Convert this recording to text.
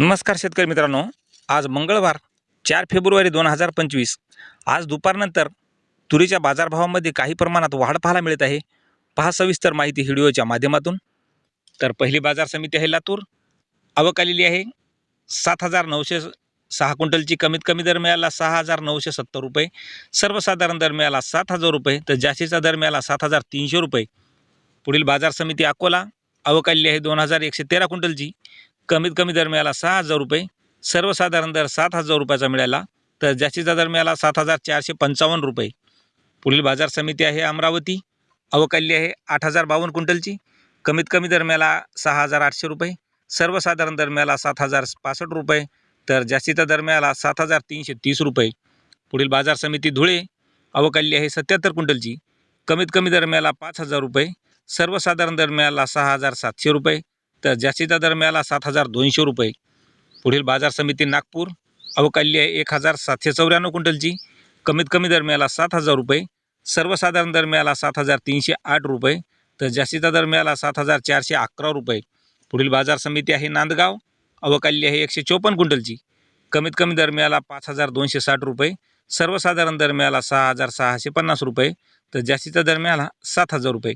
नमस्कार शेतकरी मित्रांनो. आज मंगळवार चार फेब्रुवारी दोन हजार पंचवीस. आज दुपारनंतर तुरीच्या बाजारभावामध्ये काही प्रमाणात वाढ पाहायला मिळत आहे. पहा सविस्तर माहिती व्हिडिओच्या माध्यमातून. तर पहिली बाजार समिती आहे लातूर. आवक आलेली आहे. सात हजार नऊशे सहा क्विंटलची कमीत कमी दर मिळाला सहा हजार नऊशे सत्तर रुपये. सर्वसाधारण दर मिळाला सात हजार रुपये. तर जास्तीचा दर मिळाला सात हजार तीनशे रुपये. पुढील बाजार समिती अकोला. आवक आलेली आहे दोन हजार एकशे तेरा क्विंटलची. कमीत कमी दर मिळाला सहा हजार रुपये. सर्वसाधारण दर सात हजार रुपयाचा मिळाला. तर जास्तीचा दर मिळाला सात हजार चारशे पंचावन्न रुपये. पुढील बाजार समिती आहे अमरावती. अवकाली आहे आठ हजार बावन्न क्विंटलची. कमीत कमी दर मिळाला सहा हजार आठशे रुपये. सर्वसाधारण दर मिळाला सात हजार पासष्ट रुपये. तर जास्तीचा दर मिळाला सात हजार तीनशे तीस रुपये. पुढील बाजार समिती धुळे. अवकाली आहे सत्याहत्तर क्विंटलची. कमीत कमी दर मिळाला पाच हजार रुपये. सर्वसाधारण दर मिळाला सहा हजार सातशे रुपये. तर जास्तीचा दर मिळाला सात हजार दोनशे रुपये. पुढील बाजार समिती नागपूर अवकाली आहे एक हजार सातशे चौऱ्याण्णव क्विंटलची. कमीत कमी दर मिळाला सात हजार रुपये. सर्वसाधारण दर मिळाला सात हजार तीनशे आठ रुपये. तर जास्तीचा दर मिळाला सात हजार चारशे अकरा रुपये. पुढील बाजार समिती आहे नांदगाव अवकाली आहे एकशे चोपन्न क्विंटलची. कमीत कमी दर मिळाला पाच हजार दोनशे साठ रुपये. सर्वसाधारण दर मिळाला सहा हजार सहाशे पन्नास रुपये. तर जास्तीचा दर मिळाला सात हजार रुपये.